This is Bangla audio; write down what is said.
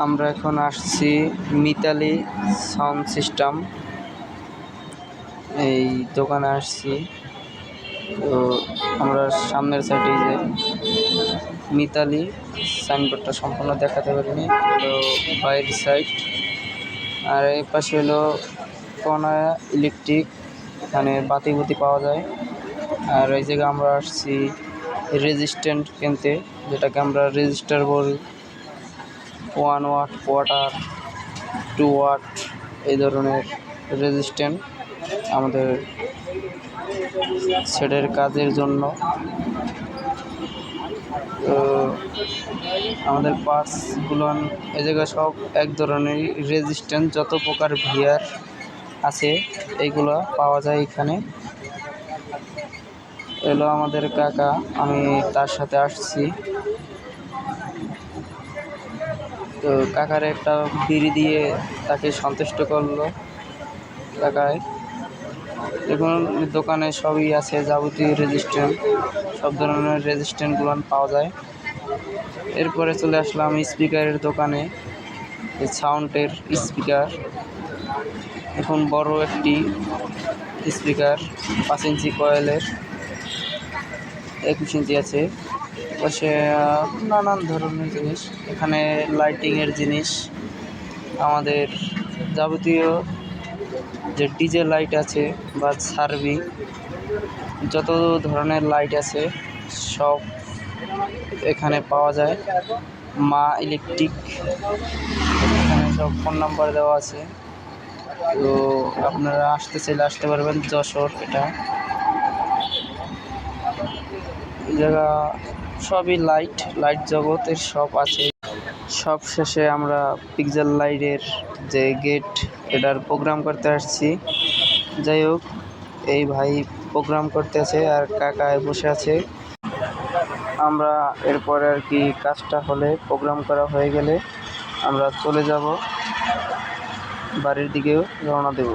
আমরা এখন আসছি মিতালি সাউন্ড সিস্টেম। এই দোকানে আসছি। তো আমরা সামনের সাইডে যে মিতালি সাইনবোর্ডটা সম্পূর্ণ দেখাতে পারিনি তো বাইরের সাইড আর এই পাশে হলো কোনা ইলেকট্রিক এখানে বাতি বুতি পাওয়া যায়। আর এই জায়গায় আমরা আসছি রেজিস্ট্যান্ট কিনতে, যেটাকে আমরা রেজিস্টার বলি। One watt, quarter, two watt এই ধরনের রেজিস্ট্যান্ট আমাদের সেটের কাজের জন্য। তো আমাদের পার্টসগুলো এ জায়গায় সব এক ধরনের রেজিস্ট্যান্ট যত প্রকার ভিয়ার আছে এইগুলো পাওয়া যায় এখানে। এলো আমাদের কাকা, আমি তার সাথে আসছি। তো কাকার একটা বিড়ি দিয়ে তাকে সন্তুষ্ট করল কাকায়। দেখুন, দোকানে সবই আছে, যাবতীয় রেজিস্ট্যান্ট সব ধরনের রেজিস্ট্যান্টগুলো পাওয়া যায়। এরপরে চলে আসলাম স্পিকারের দোকানে সাউন্ডের স্পিকার এখন বড় একটি স্পিকার পাঁচ ইঞ্চি কয়েলের একুশ ইঞ্চি আছে। পাশে নানান ধরনের জিনিস। এখানে লাইটিংয়ের জিনিস, আমাদের যাবতীয় যে ডিজে লাইট আছে বা সার্ভি যত ধরনের লাইট আছে, সব এখানে পাওয়া যায়। মা ইলেকট্রিক এখানে সব ফোন নাম্বার দেওয়া আছে। তো আপনারা আসতে চাইলে আসতে পারবেন, যশোর এটা। জায়গা সবই লাইট লাইট জগতের সব আছে। সব শেষে আমরা পিকজেল লাইটের যে গেট এটার প্রোগ্রাম করতে আসছি। যাই হোক, এই ভাই প্রোগ্রাম করতেছে আর কাকায় বসে আছে। আমরা এরপরে আর কি কাজটা হলে প্রোগ্রাম করা হয়ে গেলে আমরা চলে যাব। বাড়ির দিকেও রওনা দেব।